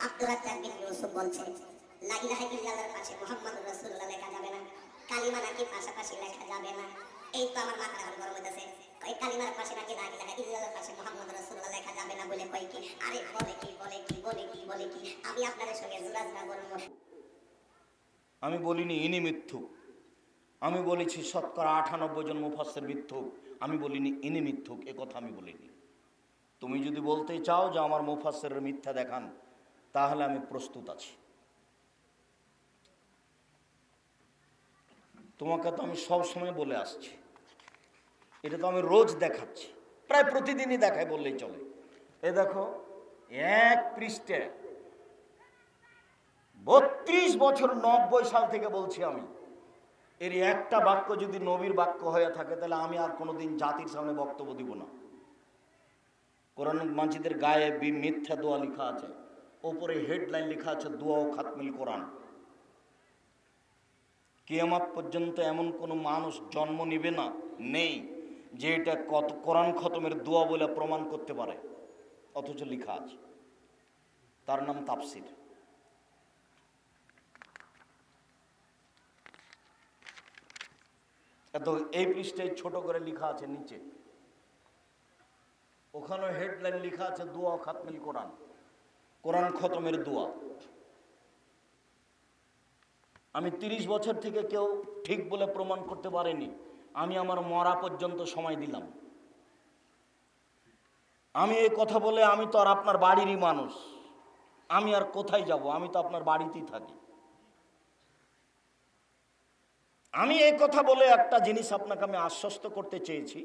ইউসুফ ইল্লাল্লাহর রাসূলুল্লাহ লেখা যাবে না। কালিমা নাকি পাশাপাশি লেখা যাবে না। এই তো আমার মাথা এখন গরম ওই কালিমার পাশে নাকি ইল্লাল্লাহর রাসূলুল্লাহ লেখা যাবে না বলে কই কি? আরে বলে কি বলে কি বলে কি বলে কি? আমি আপনাদের সঙ্গে আমি বলিনি, ইনি মিথ্যুক। আমি বলেছি, শতকরা আটানব্বই জন মুফাসের মিথ্যুক। আমি বলিনি, ইনি মিথ্যুক। এ কথা আমি বলিনি। তুমি যদি বলতে চাও যে আমার মুফাসের মিথ্যা দেখান তাহলে আমি প্রস্তুত আছি। তোমাকে তো আমি সব সময় বলে আসছি। এটা তো আমি রোজ দেখাচ্ছি। প্রায় প্রতিদিনই দেখাই বললেই চলে। এ দেখো, এক পৃষ্ঠে বত্রিশ বছর নব্বই সাল থেকে বলছি আমি, এর একটা বাক্য যদি নবীর বাক্য হয়ে থাকে, তাহলে আমি আর কোনোদিন জাতির সামনে বক্তব্য দিব না। কোরআন মাজিদের গায়ে বি মিথ্যা দোয়া লেখা আছে। ওপরে হেডলাইন লেখা আছে, দোয়া ও খাতমিল কোরআন। কিয়ামাত পর্যন্ত এমন কোনো মানুষ জন্ম নিবে না, নেই, যে এটা কত, কোরআন খতমের দোয়া বলে প্রমাণ করতে পারে। অথচ লেখা আছে। তার নাম তাফসির। এত এই পৃষ্ঠায় ছোট করে লেখা আছে নিচে। ওখানে হেডলাইন লেখা আছে, দোয়া খাতমিল কোরআন। কোরআন খতমের দোয়া। আমি তিরিশ বছর থেকে কেউ ঠিক বলে প্রমাণ করতে পারেনি। আমি আমার মরা পর্যন্ত সময় দিলাম। আমি এই কথা বলে আমি তো আর আপনার বাড়িরই মানুষ। আমি আর কোথায় যাব? আমি তো আপনার বাড়িতেই থাকি। আমি এই কথা বলে একটা জিনিস আপনাকে আমি আশ্বস্ত করতে চেয়েছি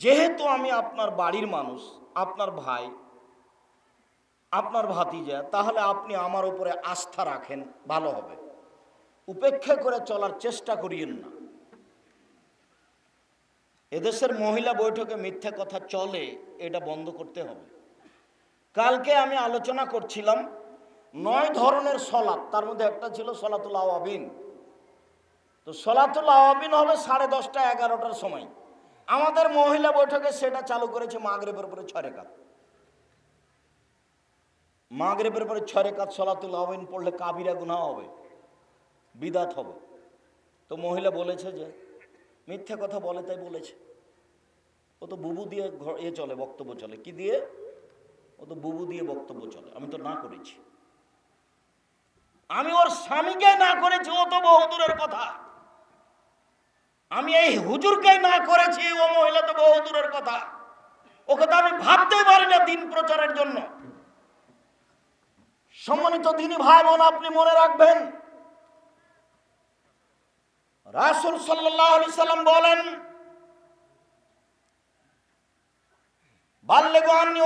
যেহেতু আমি আপনার বাড়ির মানুষ, আপনার ভাই আপনার ভাতিজা, তাহলে আপনি আমার উপরে আস্থা রাখেন, ভালো হবে। উপেক্ষা করে চলার চেষ্টা করিয়েন না। এদেশের মহিলা বৈঠকে মিথ্যা কথা চলে, এটা বন্ধ করতে হবে। কালকে আমি আলোচনা করছিলাম, নয় ধরনের সলাপ তার মধ্যে একটা ছিল সলাতুল আওয়াবিন। তো সলাতুল আওয়াবিন হবে সাড়ে দশটা এগারোটার সময়। আমাদের মহিলা বৈঠকে সেটা চালু করেছে মাগরেবের পরে ছয় কাত মাগরেবের পরে ছয় কাজ সলাতুল আওয়াবিন পড়লে কাবিরা গুনা হবে, বিদাত হবে। তো মহিলা বলেছে যে, মিথ্যে কথা বলে তাই বলেছে। ও তো বুবু দিয়ে ঘর- এ চলে, বক্তব্য চলে। কি দিয়ে? ও তো বুবু দিয়ে বক্তব্য চলে। আমি তো না করেছি। আমি ওর স্বামীকে না করেছি, ও তো বহুদূরের কথা। আমি এই হুজুরকে না করেছি, ও মহিলা তো বহুদূরের কথা। ওকে তো আমি ভাবতেই পারি না দিন প্রচারের জন্য। সম্মানিত দিনী ভাই বোন আপনি মনে রাখবেন, রাসুল সাল্লাহ আলি সাল্লাম বলেন বাল্যে গান্নি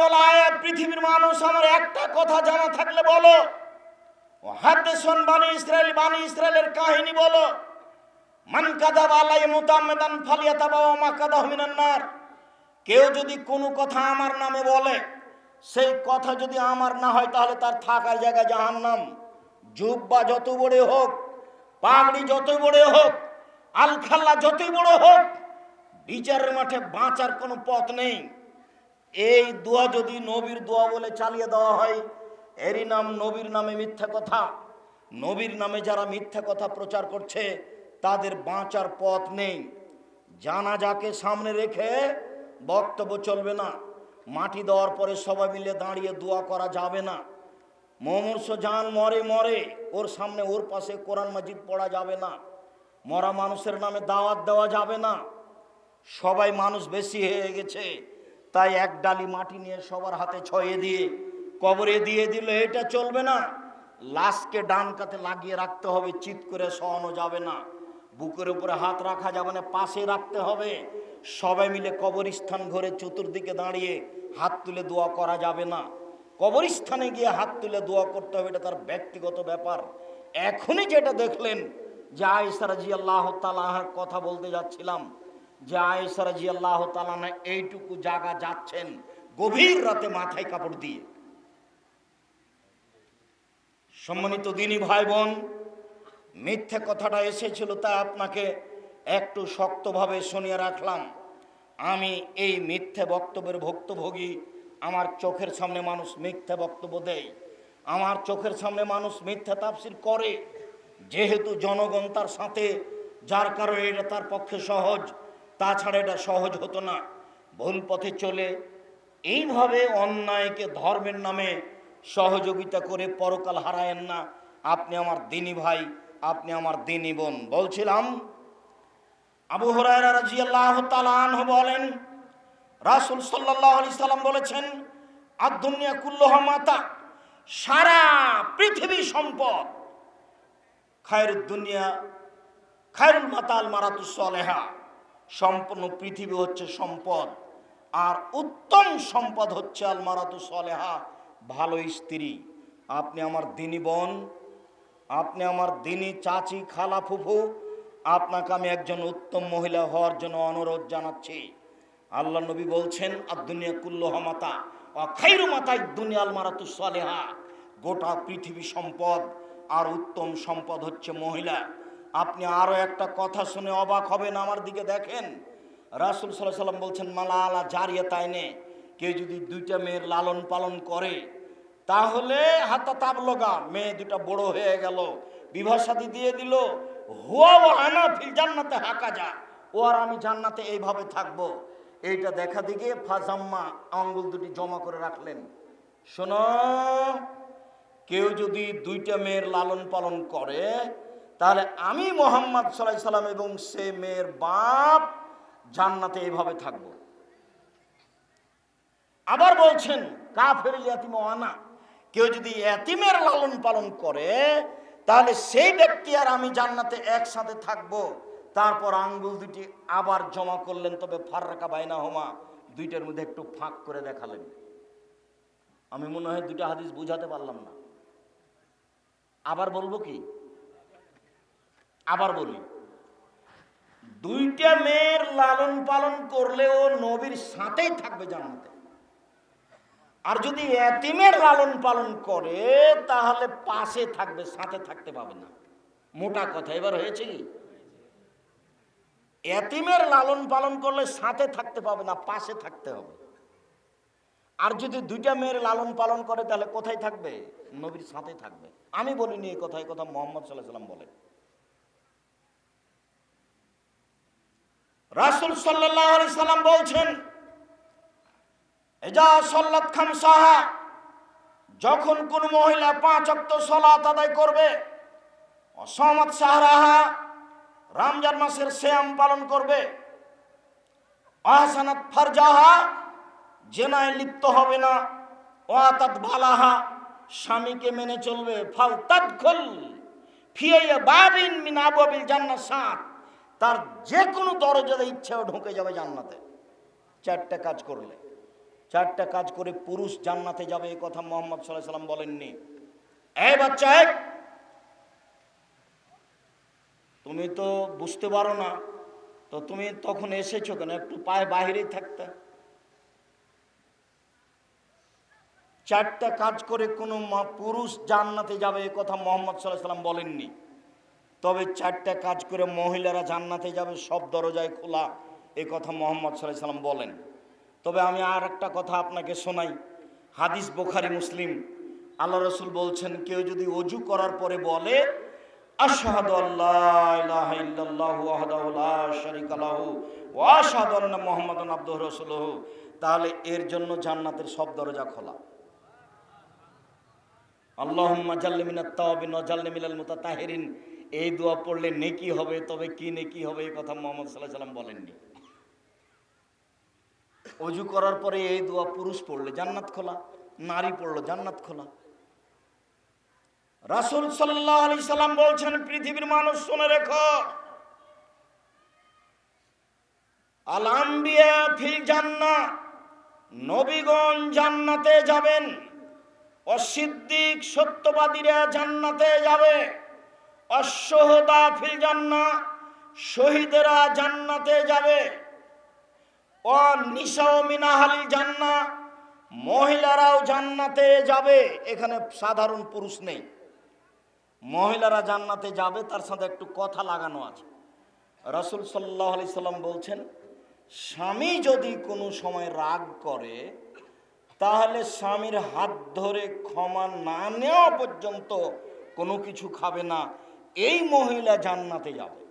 পৃথিবীর মানুষ, আমার একটা কথা জানা থাকলে বলো, ও হাদ্দেশন বানি ইসরায়েল বানি ইসরায়েলের কাহিনী বলো, মান কাদা বালাই মুতামেদান ফালিয়াতা বাবা মা কাদা হমিনান্নার কেউ যদি কোনো কথা আমার নামে বলে সেই কথা যদি আমার না হয়, তাহলে তার থাকার জায়গা জাহান্নাম। জুব্বা যত বড় হোক, পাগড়ি যতই বড় হোক, আলখাল্লা যতই বড় হোক, বিচারের মাঠে বাঁচার কোনো পথ নেই। এই দোয়া যদি নবীর দোয়া বলে চালিয়ে দেওয়া হয়, এরই নাম নবীর নামে মিথ্যা কথা। নবীর নামে যারা মিথ্যা কথা প্রচার করছে, তাদের বাঁচার পথ নেই। জানা যাকে সামনে রেখে বক্তব্য চলবে না। মাটি দেওয়ার পরে সবাই মিলে দাঁড়িয়ে দোয়া করা যাবে না। মমর্ষ জান মরে মরে, ওর সামনে ওর পাশে কোরআন মাজিদ পড়া যাবে না। মরা মানুষের নামে দাওয়াত দেওয়া যাবে না। সবাই মানুষ বেশি হয়ে গেছে, তাই এক ডালি মাটি নিয়ে সবার হাতে ছয়ে দিয়ে, কবরে দিয়ে দিল, এটা চলবে না। লাশকে ডান কাতে লাগিয়ে রাখতে হবে চিৎ করে সহানো যাবে না। বুকের উপরে হাত রাখা যাবে না, পাশে রাখতে হবে। সবাই মিলে কবরস্থান ঘরে চতুর্দিকে দাঁড়িয়ে হাত তুলে দোয়া করা যাবে না। কবরস্থানে গিয়ে হাত তুলে দোয়া করতে হবে, এটা তার ব্যক্তিগত ব্যাপার। এখনই যেটা দেখলেন, যে আয়েসারা জি আল্লাহ তালাহার কথা বলতে যাচ্ছিলাম, যে আয়েসারা জি আল্লাহ এইটুকু জায়গা যাচ্ছেন গভীর রাতে মাথায় কাপড় দিয়ে। সম্মানিত দিনী ভাই বোন মিথ্যে কথাটা এসেছিল, তাই আপনাকে একটু শক্তভাবে শুনিয়ে রাখলাম। আমি এই মিথ্যে বক্তব্যের ভুক্তভোগী। আমার চোখের সামনে মানুষ মিথ্যে বক্তব্য দেয়। আমার চোখের সামনে মানুষ মিথ্যা তাফসির করে। যেহেতু জনগণ তার সাথে, যার কারণে এটা তার পক্ষে সহজ, তাছাড়া এটা সহজ হতো না। ভুল পথে চলে এইভাবে অন্যায়কে ধর্মের নামে সহযোগিতা করে পরকাল হারায়েন না। আপনি আমার দিনী ভাই, আপনি আমার দিনী বোন, বলছিলাম আবু হরায়রা রাজিয়াল্লাহ তালান বলেন, রাসুল সাল্লাহ আলি সাল্লাম বলেছেন আর দুনিয়া কুল্লোহ মাতা সারা পৃথিবী সম্পদ। খায়ের দুনিয়া, খায়রুল মাতাল মারাতুসলেহা সম্পূর্ণ পৃথিবী হচ্ছে সম্পদ, আর উত্তম সম্পদ হচ্ছে আল মারাতুসলেহা ভালো স্ত্রী। আপনি আমার দিনী বোন, আপনি আমার দিনী চাচি, খালা, ফুফু আপনাকে আমি একজন উত্তম মহিলা হওয়ার জন্য অনুরোধ জানাচ্ছি। আল্লাহ নবী বলছেন আর দুনিয়া কুল্লোহ মাতা খাইরু মাতাই দুনিয়াল মারাতু সালেহা। গোটা পৃথিবী সম্পদ আর উত্তম সম্পদ হচ্ছে মহিলা। আপনি আরও একটা কথা শুনে অবাক হবেন, আমার দিকে দেখেন। রাসুল সাল্লাহ সাল্লাম বলছেন মালা আলা জারিয়া তাইনে, কেউ যদি দুইটা মেয়ের লালন পালন করে, তাহলে হাতা তাপ লগা মেয়ে দুটা বড় হয়ে গেল, বিবাহ সাথী দিয়ে দিল হুয়া ও জান্নাতে হাকা যা। ও আর আমি জান্নাতে এইভাবে থাকব। এইটা দেখা দিকে ফাজাম্মা আঙ্গুল দুটি জমা করে রাখলেন। শোনো, কেউ যদি দুইটা মেয়ের লালন পালন করে, তাহলে আমি মোহাম্মদ সাল্লাহ সাল্লাম এবং সে মেয়ের বাপ জান্নাতে এইভাবে থাকব। আবার বলছেন, কাফের ইয়াতিম আনা, কেউ যদি এতিমের লালন পালন করে তাহলে সেই ব্যক্তি আর আমি জান্নাতে একসাথে থাকব। তারপর আঙ্গুল দুটি আবার জমা করলেন, তবে ফার্রাকা বাইনা হোমা দুইটার মধ্যে একটু ফাঁক করে দেখালেন। আমি মনে হয় দুইটা হাদিস বুঝাতে পারলাম না। আবার বলব কি? আবার বলি। দুইটা মেয়ের লালন পালন করলেও নবীর সাথেই থাকবে জান্নাতে। আর যদি এতিমের লালন পালন করে, তাহলে পাশে থাকবে, সাথে থাকতে পাবে না। মোটা কথা, এবার হয়েছে কি? এতিমের লালন পালন করলে সাথে থাকতে পাবে না, পাশে থাকতে হবে। আর যদি দুইটা মেয়ের লালন পালন করে, তাহলে কোথায় থাকবে? নবীর সাথে থাকবে। আমি বলিনি এই কথা এই কথা মোহাম্মদ সাল্লাহ সাল্লাম বলেন। রাসুল সাল্লাহ সাল্লাম বলছেন এজা সল্লাত খাম সাহা, যখন কোন মহিলা পাঁচ অক্ত সলাত আদায় করবে অসমত সাহারাহা রমজান মাসের শ্যাম পালন করবে, আহসানাত ফারজাহা, জেনায় লিপ্ত হবে না, ওয়াতাত বালাহা স্বামীকে মেনে চলবে, ফাল তাদখল ফিয়াইয়া বাবিন মিন আবাবিল জান্নাত সাত। তার যে কোনো দরজাতে ইচ্ছাও ঢুকে যাবে জান্নাতে। চারটা কাজ করলে। চারটা কাজ করে পুরুষ জান্নাতে যাবে এই কথা মোহাম্মদ সাল্লাহ সাল্লাম বলেননি। এই বাচ্চা তুমি তো বুঝতে পারো না, তো তুমি তখন এসেছ কেন? একটু পায়ে বাহিরেই থাকতে। চারটা কাজ করে কোনো পুরুষ জান্নাতে যাবে, এ কথা মোহাম্মদ সাল্লাহ সাল্লাম বলেননি। তবে চারটা কাজ করে মহিলারা জান্নাতে যাবে, সব দরজায় খোলা, এ কথা মোহাম্মদ সাল্লাহ সাল্লাম বলেন। তবে আমি আর একটা কথা আপনাকে শোনাই। হাদিস বোখারি, মুসলিম। আল্লাহ রসুল বলছেন, কেউ যদি অজু করার পরে বলে, আশহাদু আল্লাহ লা তাহলে এর জন্য জান্নাতের সব দরজা খোলা। জাল্লি মিনাল এই দোয়া পড়লে নেকি হবে, তবে কি নেকি হবে, এই কথা মোহাম্মদ আলাইহি সাল্লাম বলেননি। অজু করার পরে এই দোয়া পুরুষ পড়লে জান্নাত খোলা, নারী পড়ল জান্নাত খোলা। রাসূল সাল্লাম বলছেন, পৃথিবীর মানুষ শুনে রেখো। ফিল জান্নাহ, নবীগণ জান্নাতে যাবেন, অসিদ্দিক সত্যবাদীরা জান্নাতে যাবে অশ্বহদা ফিল জান্নাহ, শহীদেরা জান্নাতে যাবে। ও জান্না মহিলারাও জান্নাতে যাবে। এখানে সাধারণ পুরুষ নেই। মহিলারা জান্নাতে যাবে, তার সাথে একটু কথা লাগানো আছে। রাসুল সাল্লাহ আলি সাল্লাম বলছেন, স্বামী যদি কোনো সময় রাগ করে, তাহলে স্বামীর হাত ধরে ক্ষমা না নেওয়া পর্যন্ত কোনো কিছু খাবে না। এই মহিলা জান্নাতে যাবে।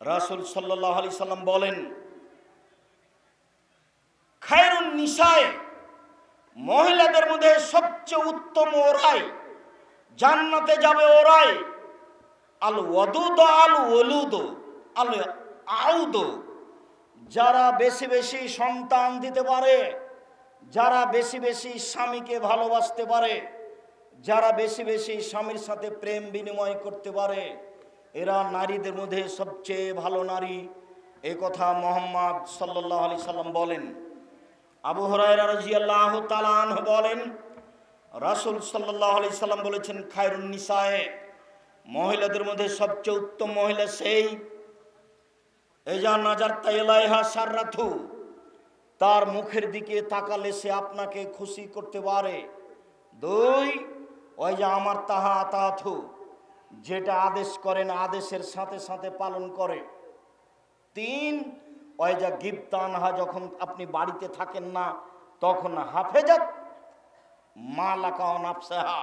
রাসুল সাল্লাহ আলি সাল্লাম বলেন, খায়রুন নিশায় মহিলাদের মধ্যে সবচেয়ে উত্তম ওরাই, জান্নাতে যাবে ওরাই আল ওয়াদুদ আল ওলুদ আল আউদ যারা বেশি বেশি সন্তান দিতে পারে, যারা বেশি বেশি স্বামীকে ভালোবাসতে পারে, যারা বেশি বেশি স্বামীর সাথে প্রেম বিনিময় করতে পারে এরা নারীদের মধ্যে সবচেয়ে ভালো নারী। এ কথা মোহাম্মদ সাল্লাহ আলি সাল্লাম বলেন। আবু হরাইরা রাজিয়াল্লাহ তালান বলেন, রাসুল সাল্লাহ আলি সাল্লাম বলেছেন, খায়রুন নিসায়ে, মহিলাদের মধ্যে সবচেয়ে উত্তম মহিলা সেই। এজা নাজার তাইলাইহা সাররাথু তার মুখের দিকে তাকালে সে আপনাকে খুশি করতে পারে। দুই ওই যে আমার তাহা তাথু যেটা আদেশ করেন আদেশের সাথে সাথে পালন করে। তিন ওই যা গিফতানহা যখন আপনি বাড়িতে থাকেন না, তখন হাফেজাত মা লাকা নাফসাহা।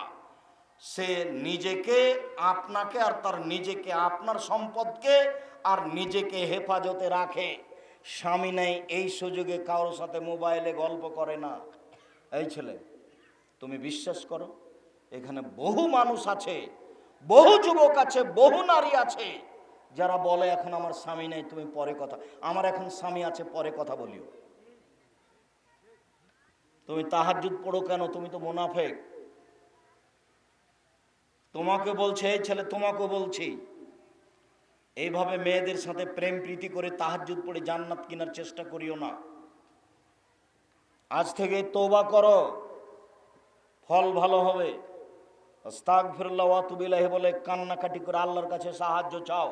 সে নিজেকে, আপনাকে আর তার নিজেকে, আপনার সম্পদকে আর নিজেকে হেফাজতে রাখে। স্বামী নেই, এই সুযোগে কারোর সাথে মোবাইলে গল্প করে না। এই ছেলে, তুমি বিশ্বাস করো, এখানে বহু মানুষ আছে বহু যুবক আছে, বহু নারী আছে, যারা বলে, এখন আমার স্বামী নেই, তুমি পরে কথা আমার এখন স্বামী আছে, পরে কথা বলিও। তুমি তাহার তাহাজুদ পড়ো কেন? তুমি তো মোনাফেক। তোমাকে বলছে, এই ছেলে তোমাকে বলছি, এইভাবে মেয়েদের সাথে প্রেম প্রীতি করে তাহাজুদ পড়ে জান্নাত কেনার চেষ্টা করিও না। আজ থেকে তোবা করো, ফল ভালো হবে। বলে কান্নাকাটি করে আল্লাহর কাছে সাহায্য চাও।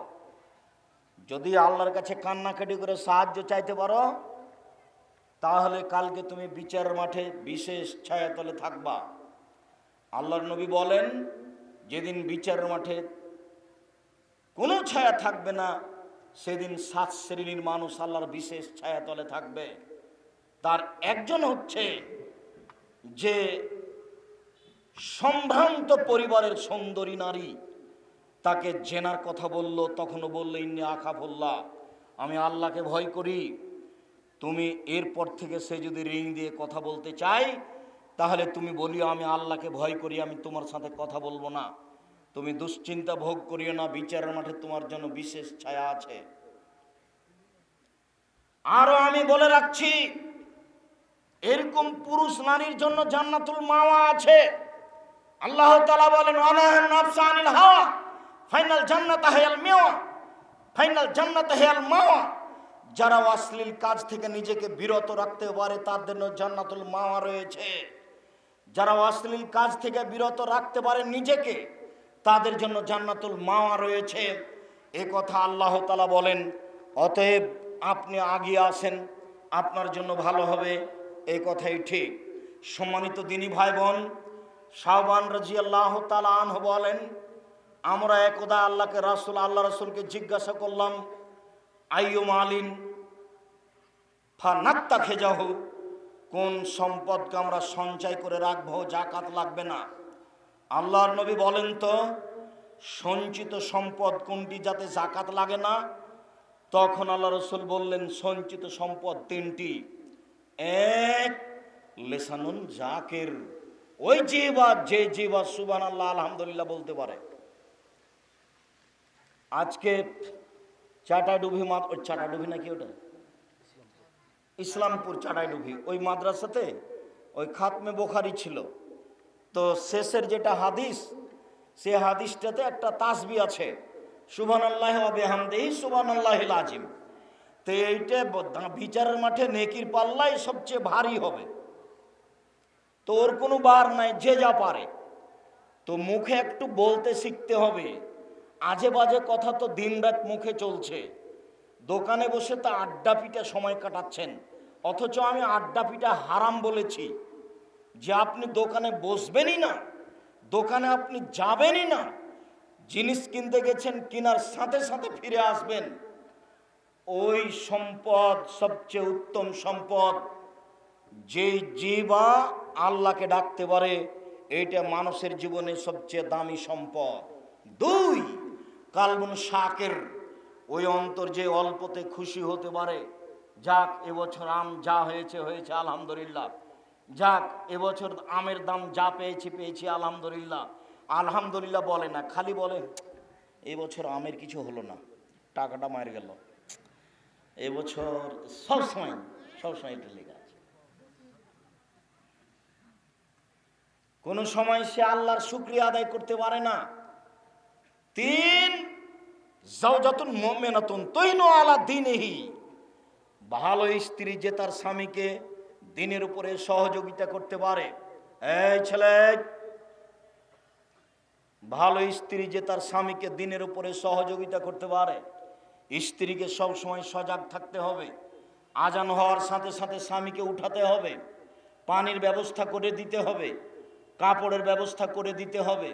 যদি আল্লাহর কাছে কান্নাকাটি করে সাহায্য চাইতে পারো, তাহলে কালকে তুমি বিচার মাঠে বিশেষ ছায়াতলে থাকবা। আল্লাহর নবী বলেন, যেদিন বিচার মাঠে কোনো ছায়া থাকবে না, সেদিন সাত শ্রেণির মানুষ আল্লাহর বিশেষ ছায়াতলে থাকবে। তার একজন হচ্ছে যে সম্ভ্রান্ত পরিবারের সুন্দরী নারী তাকে জেনার কথা বলল, তখনও বলল, ইন্নি আখা বললা আমি আল্লাহকে ভয় করি। তুমি এরপর থেকে সে যদি রিং দিয়ে কথা বলতে চাই তাহলে তুমি বলিও, আমি আল্লাহকে ভয় করি, আমি তোমার সাথে কথা বলব না। তুমি দুশ্চিন্তা ভোগ করিও না, বিচারের মাঠে তোমার জন্য বিশেষ ছায়া আছে। আরও আমি বলে রাখছি, এরকম পুরুষ নারীর জন্য জান্নাতুল মাওয়া আছে। আল্লাহ তালা বলেন অনাহন নাফসা আনিল হাওয়া, ফাইনাল জান্নাত হেয়াল মেওয়া, ফাইনাল জান্নাত হেয়াল মাওয়া। যারা অশ্লীল কাজ থেকে নিজেকে বিরত রাখতে পারে, তার জন্য জান্নাতুল মাওয়া রয়েছে। যারা অশ্লীল কাজ থেকে বিরত রাখতে পারে নিজেকে, তাদের জন্য জান্নাতুল মাওয়া রয়েছে। এ কথা আল্লাহ তালা বলেন, অতএব আপনি আগিয়ে আসেন, আপনার জন্য ভালো হবে। এই কথাই ঠিক। সম্মানিত দিনী ভাই বোন শাহবান রাজি আল্লাহ তালা আনহ বলেন, আমরা একদা আল্লাহকে রাসুল, আল্লাহ রাসুলকে জিজ্ঞাসা করলাম আইয়ুম আলিন ফানাত্তা খেজাহ, কোন সম্পদকে আমরা সঞ্চয় করে রাখব জাকাত লাগবে না? আল্লাহর নবী বলেন তো, সঞ্চিত সম্পদ কোনটি যাতে জাকাত লাগে না? তখন আল্লাহ রসুল বললেন, সঞ্চিত সম্পদ তিনটি। এক, লেসানুন জাকের। ওই জিবা যে জিবা সুবান আল্লাহ আলহামদুলিল্লাহ বলতে পারে। আজকে চাটাডুবি মাত ওই চাটাডুবি নাকি ওটা? ইসলামপুর চাটাইডুবি ওই মাদ্রাসাতে ওই খাতমে বোখারি ছিল। তো শেষের যেটা হাদিস, সে হাদিসটাতে একটা তাসবি আছে। সুবান আল্লাহ বেহামদেহি সুবান আল্লাহ আজিম তো এইটা বিচারের মাঠে নেকির পাল্লাই সবচেয়ে ভারী হবে। তো ওর কোনো বার নাই, যে যা পারে। তো মুখে একটু বলতে শিখতে হবে। আজে বাজে কথা তো দিনরাত মুখে চলছে। দোকানে বসে তো আড্ডা পিটা সময় কাটাচ্ছেন। অথচ আমি আড্ডা পিটা হারাম বলেছি। যে আপনি দোকানে বসবেনই না, দোকানে আপনি যাবেনই না। জিনিস কিনতে গেছেন, কিনার সাথে সাথে ফিরে আসবেন। ওই সম্পদ সবচেয়ে উত্তম সম্পদ। যেই জিবা আল্লাহকে ডাকতে পারে, এইটা মানুষের জীবনে সবচেয়ে দামি সম্পদ। দুই, কালবন শাকের, ওই অন্তর যে অল্পতে খুশি হতে পারে। যাক, এবছর আম যা হয়েছে হয়েছে, আলহামদুলিল্লাহ। যাক, এবছর আমের দাম যা পেয়েছি পেয়েছি, আলহামদুলিল্লাহ। আলহামদুলিল্লাহ বলে না, খালি বলে, এবছর আমের কিছু হলো না, টাকাটা মার গেল। এবছর সবসময় সবসময় এটা লেগে আছে কোন সময় সে আল্লাহর শুক্রিয়া আদায় করতে পারে না। তিন জাওজাতুন মুমিনাতুন তৈনু আলা দিনহি। ভালো স্ত্রী যে তার স্বামীকে দিনের উপরে সহযোগিতা করতে পারে। এই ছেলে, ভালো স্ত্রী যে তার স্বামীকে দিনের উপরে সহযোগিতা করতে পারে, স্ত্রীকে সব সময় সজাগ থাকতে হবে, আজান হওয়ার সাথে সাথে স্বামীকে উঠাতে হবে, পানির ব্যবস্থা করে দিতে হবে। কাপড়ের ব্যবস্থা করে দিতে হবে,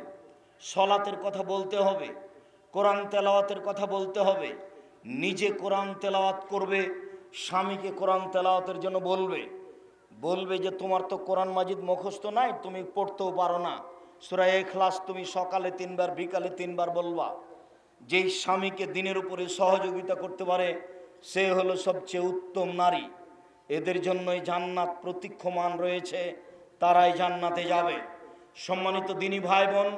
সলাতের কথা বলতে হবে, কোরআন তেলাওয়াতের কথা বলতে হবে, নিজে কোরআন তেলাওয়াত করবে, স্বামীকে কোরআন তেলাওয়াতের জন্য বলবে বলবে যে তোমার তো কোরআন মাজিদ মুখস্থ নাই, তুমি পড়তেও পারো না। সুরায় এখলাস তুমি সকালে তিনবার, বিকালে তিনবার বলবা। যেই স্বামীকে দিনের উপরে সহযোগিতা করতে পারে, সে হলো সবচেয়ে উত্তম নারী। এদের জন্যই জান্নাত প্রতীক্ষমান রয়েছে। তারাই জান্নাতে যাবে। সম্মানিত দিনী ভাই বোন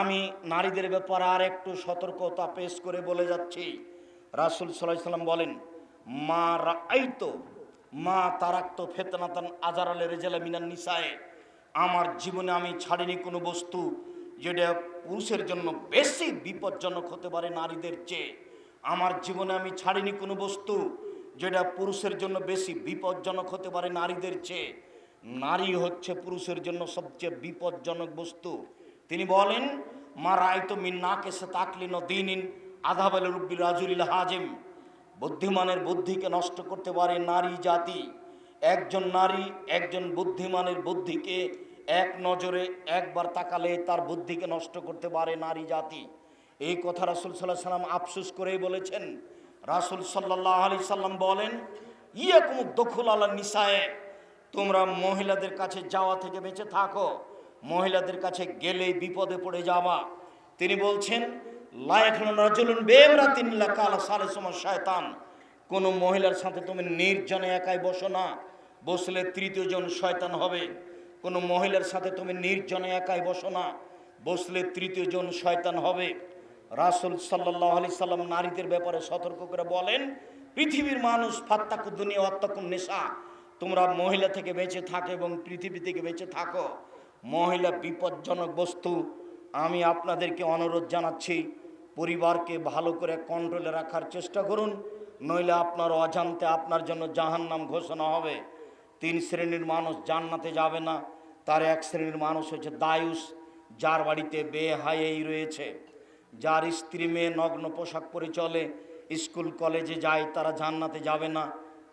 আমি নারীদের ব্যাপারে আর একটু সতর্কতা পেশ করে বলে যাচ্ছি। রাসুল সাল্লাহ সাল্লাম বলেন, মা রাইতো মা তারাক্ত ফেতনাতান আজার আলে রেজালা মিনান নিসায়ে। আমার জীবনে আমি ছাড়িনি কোনো বস্তু যেটা পুরুষের জন্য বেশি বিপজ্জনক হতে পারে নারীদের চেয়ে। আমার জীবনে আমি ছাড়িনি কোনো বস্তু যেটা পুরুষের জন্য বেশি বিপজ্জনক হতে পারে নারীদের চেয়ে। নারী হচ্ছে পুরুষের জন্য সবচেয়ে বিপজ্জনক বস্তু। তিনি বলেন, মা রায় তো মিন না কেসে তাকলিন দিনিন আধাবেল রুব্বিল রাজুলিল হাজিম। বুদ্ধিমানের বুদ্ধিকে নষ্ট করতে পারে নারী জাতি। একজন নারী একজন বুদ্ধিমানের বুদ্ধিকে এক নজরে একবার তাকালে তার বুদ্ধিকে নষ্ট করতে পারে নারী জাতি। এই কথা রাসুল সাল্লাহ সাল্লাম আফসুস করেই বলেছেন। রাসুল সাল্লাহ আলি সাল্লাম বলেন ইয়ে কুমু দখুল আল্লাহ নিসায়ে। তোমরা মহিলাদের কাছে যাওয়া থেকে বেঁচে থাকো, মহিলাদের কাছে গেলেই বিপদে পড়ে যাওয়া তিনি বলছেন লায়খন রাজুলুন বেমরাতিনিল্লা কালা সময় শয়তান। কোনো মহিলার সাথে তুমি নির্জনে একাই বসো না, বসলে তৃতীয় জন শয়তান হবে। কোনো মহিলার সাথে তুমি নির্জনে একাই বসো না, বসলে তৃতীয় জন শয়তান হবে। রাসুল সাল্লাহ আলি সাল্লাম নারীদের ব্যাপারে সতর্ক করে বলেন, পৃথিবীর মানুষ ফাত্তাকু দুনিয়া অত্তাকুম নেশা তোমরা মহিলা থেকে বেঁচে থাকো এবং পৃথিবী থেকে বেঁচে থাকো। মহিলা বিপজ্জনক বস্তু। আমি আপনাদেরকে অনুরোধ জানাচ্ছি, পরিবারকে ভালো করে কন্ট্রোলে রাখার চেষ্টা করুন, নইলে আপনার অজান্তে আপনার জন্য জাহান্নাম ঘোষণা হবে। তিন শ্রেণির মানুষ জান্নাতে যাবে না। তার এক শ্রেণির মানুষ হচ্ছে দায়ুস, যার বাড়িতে বেহায়েই রয়েছে। যার স্ত্রী মেয়ে নগ্ন পোশাক পরে চলে, স্কুল কলেজে যায়, তারা জান্নাতে যাবে না।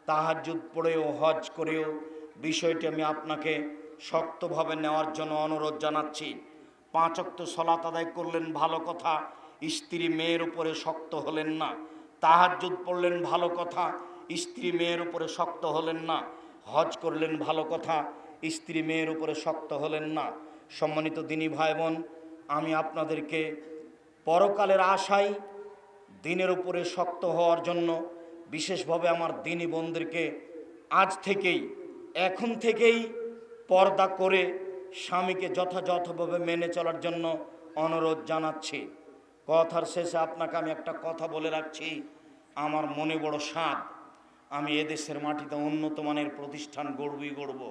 তাহাজুদ পড়েও, হজ করেও বিষয়টি আমি আপনাকে শক্তভাবে নেওয়ার জন্য অনুরোধ জানাচ্ছি। পাঁচ অক্ত সলাত আদায় করলেন, ভালো কথা। স্ত্রী মেয়ের উপরে শক্ত হলেন না। তাহাজুদ পড়লেন, ভালো কথা। স্ত্রী মেয়ের উপরে শক্ত হলেন না। হজ করলেন, ভালো কথা। স্ত্রী মেয়ের উপরে শক্ত হলেন না। সম্মানিত দিনী ভাই বোন আমি আপনাদেরকে পরকালের আশায় দিনের উপরে শক্ত হওয়ার জন্য বিশেষভাবে আমার দিনী বোনদেরকে আজ থেকেই, এখন থেকেই পর্দা করে স্বামীকে যথাযথভাবে মেনে চলার জন্য অনুরোধ জানাচ্ছি। কথার শেষে আপনাকে আমি একটা কথা বলে রাখছি, আমার মনে বড় স্বাদ। আমি এদেশের মাটিতে উন্নত মানের প্রতিষ্ঠান গড়বই গড়ব,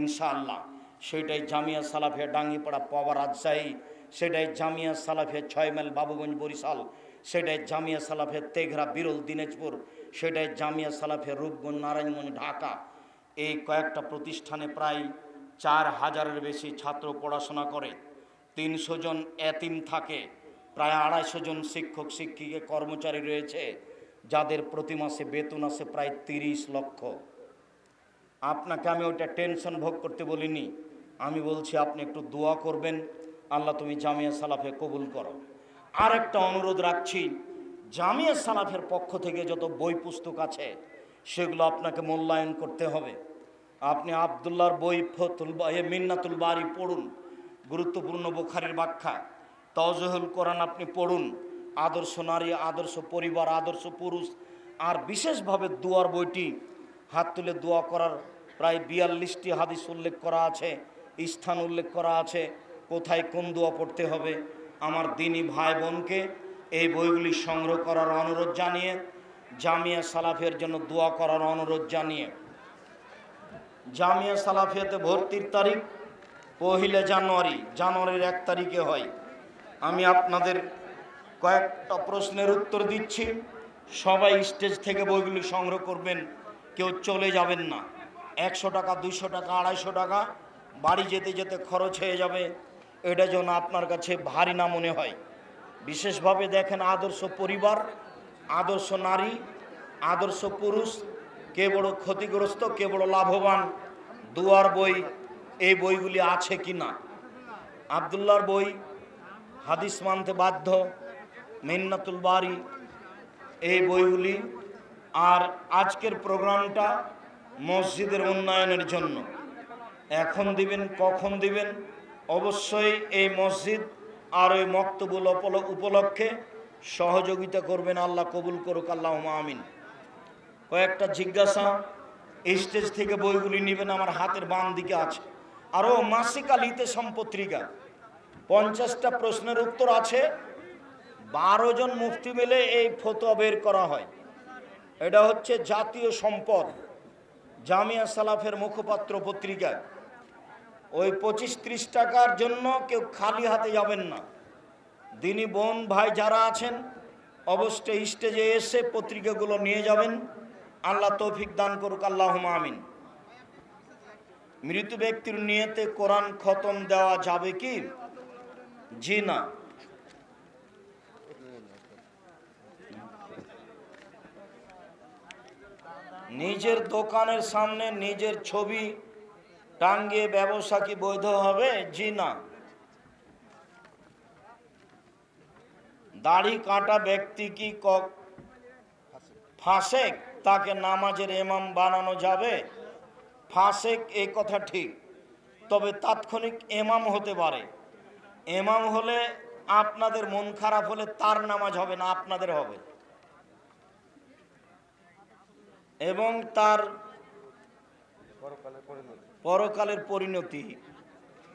ইনশাআল্লাহ। সেটাই জামিয়া সালাফিয়া ডাঙ্গিপাড়া পাওয়া রাজশাহী, সেটাই জামিয়া সালাফিয়া ছয় মাইল বাবুগঞ্জ বরিশাল, সেটাই জামিয়া সালাফিয়া তেঘরা, বিরল দিনাজপুর সেটাই জামিয়া সালাফের রূপগঞ্জ নারায়ণগঞ্জ ঢাকা। এই কয়েকটা প্রতিষ্ঠানে প্রায় চার হাজারের বেশি ছাত্র পড়াশোনা করে। তিনশো জন এতিম থাকে, প্রায় আড়াইশো জন শিক্ষক, শিক্ষিকা, কর্মচারী রয়েছে, যাদের প্রতি মাসে বেতন আছে প্রায় তিরিশ লক্ষ। আপনাকে আমি ওইটা টেনশন ভোগ করতে বলিনি। আমি বলছি, আপনি একটু দোয়া করবেন, আল্লাহ তুমি জামিয়া সালাফে কবুল করো। আর একটা অনুরোধ রাখছি জামিয়া সালাফের পক্ষ থেকে যত বই পুস্তক আছে, সেগুলো আপনাকে মূল্যায়ন করতে হবে। আপনি আবদুল্লার বই ফতুল মিন্নাতুল বাড়ি পড়ুন, গুরুত্বপূর্ণ বোখারির ব্যাখ্যা। তজহুল কোরআন আপনি পড়ুন, আদর্শ নারী, আদর্শ পরিবার, আদর্শ পুরুষ। আর বিশেষভাবে দুয়ার বইটি হাত তুলে দোয়া করার প্রায় বিয়াল্লিশটি হাদিস উল্লেখ করা আছে, স্থান উল্লেখ করা আছে। কোথায় কোন দোয়া পড়তে হবে? আমার দিনী ভাই বোনকে এই বইগুলি সংগ্রহ করার অনুরোধ জানিয়ে, জামিয়া সালাফের জন্য দোয়া করার অনুরোধ জানিয়ে। জামিয়া সালাফিয়াতে ভর্তির তারিখ পহিলা জানুয়ারি, জানুয়ারির এক তারিখে হয়। আমি আপনাদের কয়েকটা প্রশ্নের উত্তর দিচ্ছি। সবাই স্টেজ থেকে বইগুলি সংগ্রহ করবেন, কেউ চলে যাবেন না। একশো টাকা দুশো টাকা, আড়াইশো টাকা, বাড়ি যেতে যেতে খরচ হয়ে যাবে। এটা যেন আপনার কাছে ভারী না মনে হয়। বিশেষভাবে দেখেন আদর্শ পরিবার, আদর্শ নারী, আদর্শ পুরুষ, কে বড় ক্ষতিগ্রস্ত, কে বড় লাভবান, দুয়ার বই, এই বইগুলি আছে কি না? আবদুল্লার বই, হাদিস মানতে বাধ্য, মিন্নাতুল বাড়ি এই বইগুলি আর আজকের প্রোগ্রামটা মসজিদের উন্নয়নের জন্য। এখন দিবেন, কখন দিবেন? অবশ্যই এই মসজিদ আর ওই মক্তবুল উপলক্ষে সহযোগিতা করবেন আল্লাহ, কবুল করুক আল্লাহ আমিন। কয়েকটা জিজ্ঞাসা, স্টেজ থেকে বইগুলি নেবেন, আমার হাতের বাম দিকে আছে। আরও মাসিক আলিতে সম্পত্রিকা পঞ্চাশটা প্রশ্নের উত্তর আছে। বারো জন মুফতি মিলে এই ফতোয়া বের করা হয়। এটা হচ্ছে জাতীয় সম্পদ। জামিয়া সালাফের মুখপাত্র পত্রিকা ওই পঁচিশ ত্রিশ টাকার জন্য কেউ খালি হাতে যাবেন না। দিনী বোন, ভাই যারা আছেন অবশ্যই স্টেজে এসে পত্রিকাগুলো নিয়ে যাবেন। আল্লাহ তৌফিক দান করুক আল্লাহ আমিন। মৃত ব্যক্তির নিয়েতে কোরআন খতম দেওয়া যাবে কি? জি না। নিজের দোকানের সামনে নিজের ছবি টাঙ্গিয়ে ব্যবসা কি বৈধ হবে? জি না। দাড়ি কাটা ব্যক্তি কি ফাসেক? তাকে নামাজের এমাম বানানো যাবে? ফাসেক এ কথা ঠিক, তবে তাৎক্ষণিক এমাম হতে পারে। এমাম হলে আপনাদের মন খারাপ হলে তার নামাজ হবে না, আপনাদের হবে। এবং তার পরকালের পরিণতি।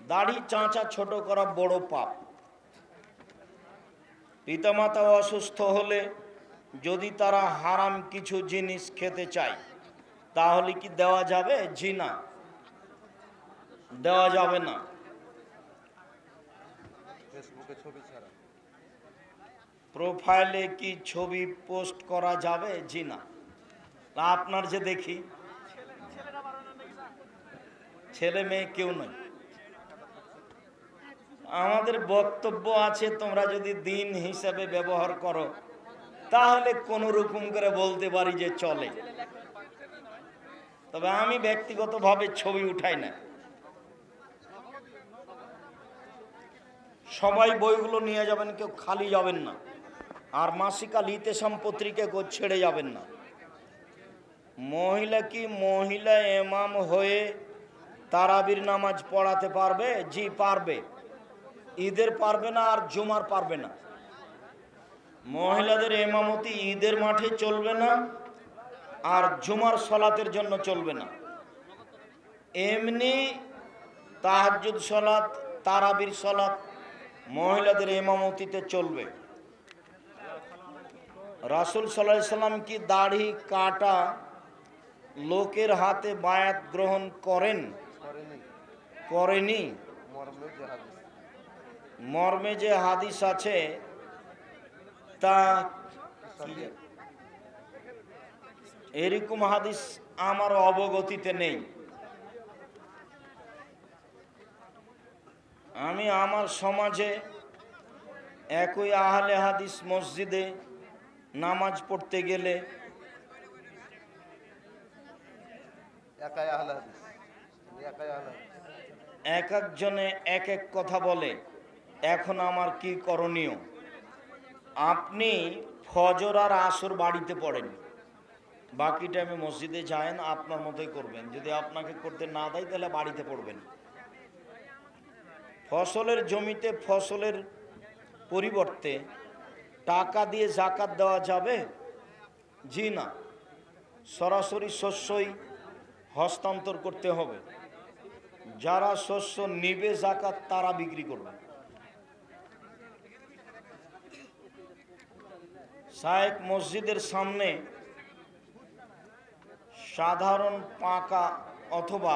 দাড়ি চাঁচা ছোট করা বড় পাপ। পিতামাতা অসুস্থ হলে যদি তারা হারাম কিছু জিনিস খেতে চায় তাহলে কি দেওয়া যাবে? জি না। দেওয়া যাবে না। প্রোফাইলে কি ছবি পোস্ট করা যাবে? জি না। আপনার যে দেখি। ছেলে মেয়ে কেউ নয়। আমাদের বক্তব্য আছে, তোমরা যদি দিন হিসাবে ব্যবহার করো, তাহলে কোন রকম করে বলতে পারি যে চলে। তবে আমি ব্যক্তিগতভাবে ছবি উঠাই না। সবাই বইগুলো নিয়ে যাবেন, কেউ খালি যাবেন না। আর মাসিকা লিতেসাম পত্রিকা ছেড়ে যাবেন না। মহিলা কি মহিলা এমাম হয়ে তারাবির নামাজ পড়াতে পারবে, জি পারবে। ঈদের পারবে না আর জুমার পারবে না। মহিলাদের এমামতি ঈদের মাঠে চলবে না আর জুমার সলাতের জন্য চলবে না। এমনি তাহাজ্জুদ সলাত তারাবির সলাত মহিলাদের এমামতিতে চলবে। রাসুল সাল্লাহ সাল্লাম কি দাড়ি, কাটা লোকের হাতে বায়াত গ্রহণ করেন? করেনি। মর্মে যে হাদিস। আছে, তা এরকম হাদিস আমার অবগতিতে নেই। আমি আমার সমাজে একই আহলে হাদিস মসজিদে নামাজ পড়তে গেলে একাই আহলে হাদিস তিনি একাই আহলে হাদিস এক একজনে এক এক কথা বলে, এখন আমার কি করণীয়? আপনি ফজর আর আসর বাড়িতে পড়েন। বাকি টাইমে মসজিদে যায়েন, আপনার মতোই করবেন। যদি আপনাকে করতে না দেয়, তাহলে বাড়িতে পড়বেন। ফসলের জমিতে ফসলের পরিবর্তে টাকা দিয়ে জাকাত দেওয়া যাবে? জি না। সরাসরি শস্যই হস্তান্তর করতে হবে। যারা শস্য নিবে জাকাত তারা বিক্রি করবে। শায়েক মসজিদের সামনে সাধারণ পাকা অথবা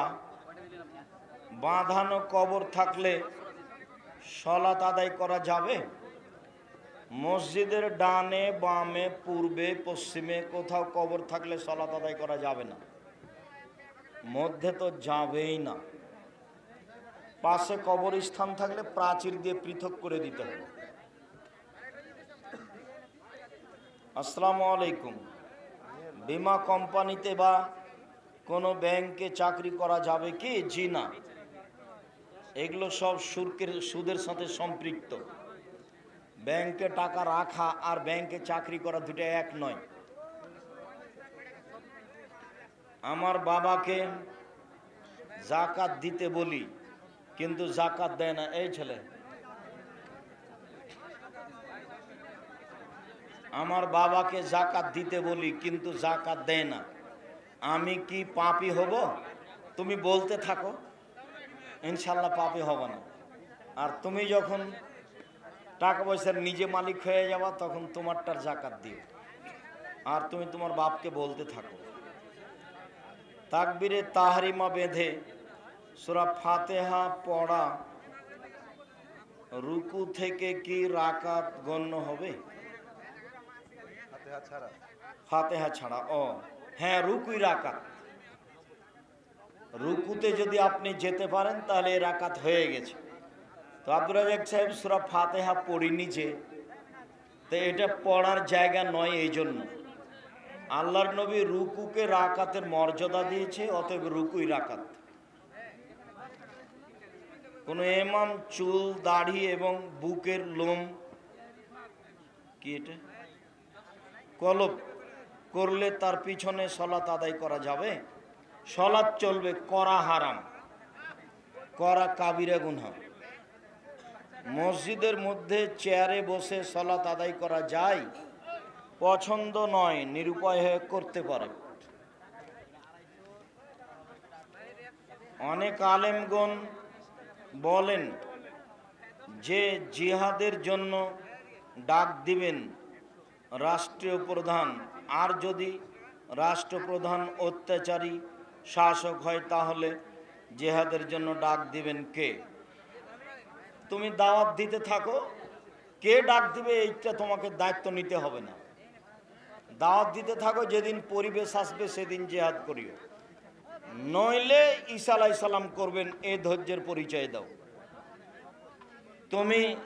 বাঁধানো কবর থাকলে সলাত আদায় করা যাবে? মসজিদের ডানে, বামে, পূর্বে, পশ্চিমে কোথাও কবর থাকলে সলাত আদায় করা যাবে না। মধ্যে তো যাবেই না। পাশে কবরস্থান থাকলে প্রাচীর দিয়ে পৃথক করে দিতে হবে। আসসালামু আলাইকুম। বিমা কোম্পানিতে বা কোনো ব্যাংকে চাকরি করা যাবে কি? জি না। এগুলো সব সুরকের, সুদের সাথে সম্পৃক্ত। ব্যাংকে টাকা রাখা আর ব্যাংকে চাকরি করা দুটো এক নয়। আমার বাবাকে জাকাত দিতে বলি। কিন্তু জাকাত দেয় না, এই ছেলে। আমার বাবাকে জাকাত দিতে বলি, কিন্তু জাকাত দেয় না। আমি কি পাপি হব? তুমি বলতে থাকো। ইনশাল্লাহ পাপি হব না। আর তুমি যখন টাকা পয়সার নিজে মালিক হয়ে যাবা, তখন তোমারটার জাকাত দিও। আর তুমি তোমার বাপকে বলতে থাকো। তাকবিরে তাহারিমা বেঁধে সুরা ফাতেহা পড়া রুকু থেকে কি রাকাত গণ্য হবে? ফাতেহা ছাড়া। ও। হ্যাঁ রুকুই রাকাত। রুকুতে যদি আপনি যেতে পারেন তাহলে রাকাত হয়ে গেছে। তো আব্দুল রাজাক সাহেব সুরা ফাতেহা পড়িনি যে তো এটা পড়ার জায়গা নয় এই জন্য। আল্লাহর নবী রুকুকে রাকাতের মর্যাদা দিয়েছে অতএব রুকুই রাকাত। কোন এমাম চুল, দাড়ি এবং বুকের লোম কি এটা? কলব করলে তার পিছনে সলাত আদায় করা যাবে। সলাৎ চলবে করা হারাম, করা কাবিরা গুনহা। মসজিদের মধ্যে চেয়ারে বসে সলাত আদায় করা যায়, পছন্দ নয়, নিরুপায় হয়ে করতে পারে। অনেক আলেমগণ বলেন, যে জিহাদের জন্য ডাক দিবেন রাষ্ট্রীয় প্রধান, আর যদি রাষ্ট্রপ্রধান অত্যাচারী শাসক হয়, তাহলে জেহাদের জন্য ডাক দিবেন কে? তুমি দাওয়াত দিতে থাকো, কে ডাক দিবে এইটা তোমাকে দায়িত্ব নিতে হবে না। দাওয়াত দিতে থাকো, যেদিন পরিবেশ আসবে, সেদিন জেহাদ করিও। নইলে ঈসা আলাই সালাম করবেন, এ ধৈর্যের পরিচয় দাও। তুমি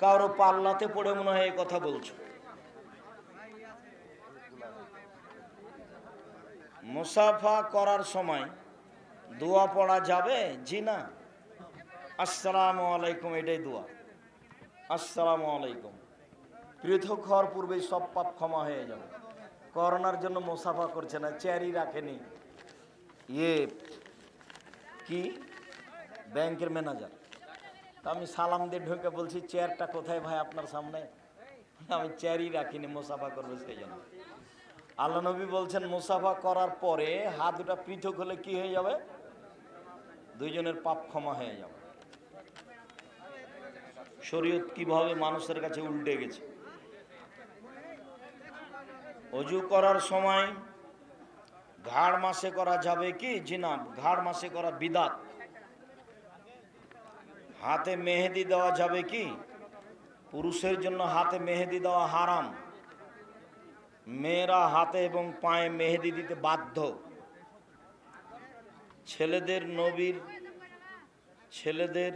কারও পাল্লাতে পড়ে মনে হয় এই কথা বলছো। মুসাফা করার সময় দোয়া পড়া যাবে? জি না? আসসালামু আলাইকুম, এটাই দোয়া। আসসালামু আলাইকুম। পৃথক হওয়ার পূর্বেই সব পাপ ক্ষমা হয়ে যাবে। করোনার জন্য মুসাফা করছে না, চেয়ারই রাখেনি। ইয়ে কি ব্যাংকের ম্যানেজার তা আমি সালাম দিয়ে ঢুকে বলছি, চেয়ারটা কোথায় ভাই আপনার সামনে? আমি চেয়ারই রাখিনি, মুসাফা করব সেই জন্য। আল্লাহ নবী বলছেন, মুসাফা করার পরে হাত দুটা পৃথক হলে কি হয়ে যাবে? দুইজনের পাপ ক্ষমা হয়ে যাবে। শরীয়ত কীভাবে মানুষের কাছে উল্টে গেছে? অজু করার সময় ঘাড় মাসে করা যাবে কি? জি না, ঘাড় মাসে করা বিদাত। হাতে মেহেদি দেওয়া যাবে কি? পুরুষের জন্য হাতে মেহেদি দেওয়া হারাম। মেয়েরা হাতে এবং পায়ে মেহেদি দিতে বাধ্য। ছেলেদের নবীর, ছেলেদের